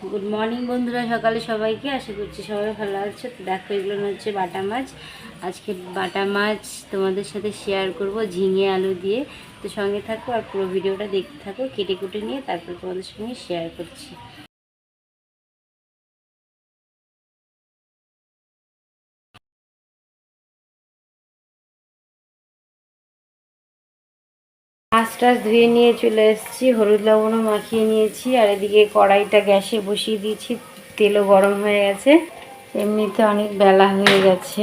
Good morning বন্ধুরা, সকালে সবাইকে। আশা করছি সবাই ভালো আছে। তো দেখো, এগুলো হচ্ছে বাটা মাছ। আজকে বাটা মাছ তোমাদের সাথে শেয়ার করব ঝিঙে আলু দিয়ে। তো সঙ্গে থাকো আর পুরো ভিডিওটা দেখতে থাকো, কেটে কুটে নিয়ে তারপর তোমাদের সঙ্গে শেয়ার করছি। মাছ টাছ ধুয়ে নিয়ে চলে এসেছি, হলুদ লবণও মাখিয়ে নিয়েছি, আর এদিকে কড়াইটা গ্যাসে বসিয়ে দিয়েছি, তেলও গরম হয়ে গেছে, এমনিতে অনেক বেলা হয়ে গেছে।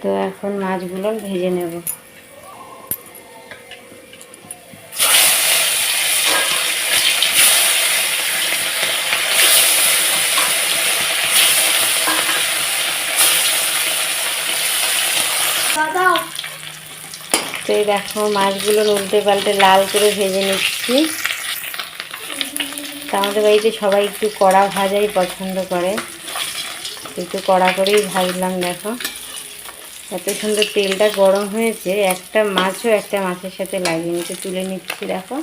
তো এখন মাছগুলো ভেজে নেব। তো এই দেখো মাছগুলো উল্টে পাল্টে লাল করে ভেজে নিচ্ছি। তা আমাদের বাড়িতে সবাই একটু কড়া ভাজাই পছন্দ করে। একটু কড়া করেই ভাজলাম, দেখো। এত সুন্দর তেলটা গরম হয়েছে, একটা মাছও একটা মাছের সাথে লাগিয়ে নিতে, তুলে নিচ্ছি, দেখো।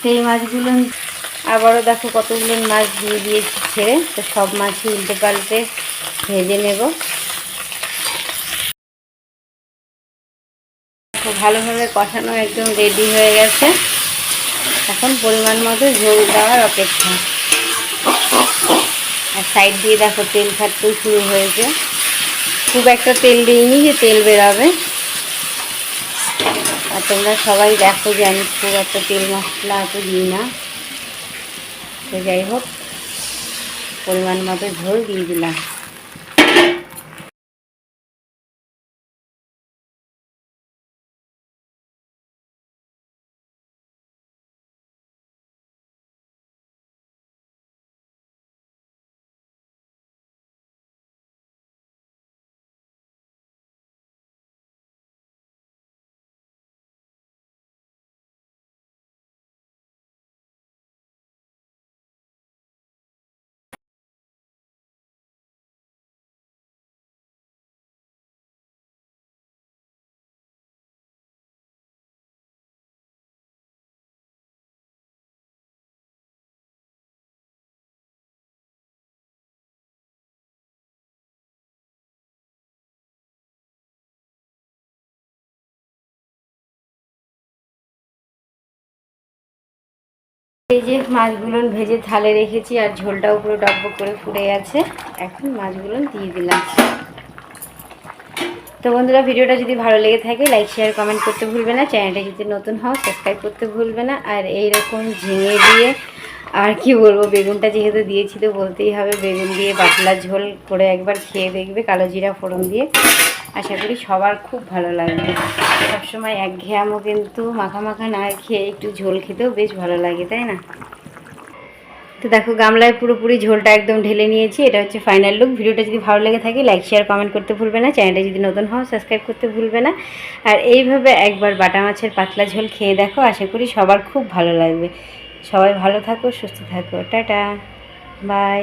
সেই মাছগুলো আবারও দেখো কতগুলো মাছ দিয়ে দিয়েছি ছেড়ে, তো সব মাছই উল্টে পাল্টে ভেজে নেব। খুব ভালোভাবে কষানো একদম রেডি হয়ে গেছে। এখন পরিমাণ মতো ঝোল দেওয়ার অপেক্ষা। আর সাইড দিয়ে দেখো, তেল ছাড়তেও শুরু হয়েছে। খুব একটা তেল দিইনি যে তেল বেরোবে। আর তোমরা সবাই দেখো যে আমি খুব একটা তেল মশলা এত দিই না। তো যাই হোক, পরিমাণ মতো ঝোল দিয়ে দিলাম। এই যে মাছগুলো ভেজে থালে রেখেছি আর ঝোলটাও পুরো ডব্বক করে ফুটে গেছে। এখন মাছগুলো দিয়ে দিলাম। তো বন্ধুরা, ভিডিওটা যদি ভালো লেগে থাকে লাইক শেয়ার কমেন্ট করতে ভুলবে না। চ্যানেলটা যদি নতুন হও সাবস্ক্রাইব করতে ভুলবে না। আর এই রকম ঝিঙে দিয়ে, আর কি বলব, বেগুনটা যেহেতু দিয়েছি তো বলতেই হবে, বেগুন দিয়ে পাতলা ঝোল করে একবার খেয়ে দেখবে, কালো জিরা ফোড়ন দিয়ে। আশা করি সবার খুব ভালো লাগবে। সবসময় একঘেয়ামও কিন্তু মাখা মাখা না খেয়ে একটু ঝোল খেতেও বেশ ভালো লাগে, তাই না? তো দেখো, গামলায় পুরোপুরি ঝোলটা একদম ঢেলে নিয়েছি। এটা হচ্ছে ফাইনাল লুক ভিডিওটা যদি ভালো লেগে থাকে লাইক শেয়ার কমেন্ট করতে ভুলবে না। চ্যানেলটা যদি নতুন হও সাবস্ক্রাইব করতে ভুলবে না। আর এইভাবে একবার বাটা মাছের পাতলা ঝোল খেয়ে দেখো, আশা করি সবার খুব ভালো লাগবে। সবাই ভালো থাকো, সুস্থ থাকো। টাটা। বাই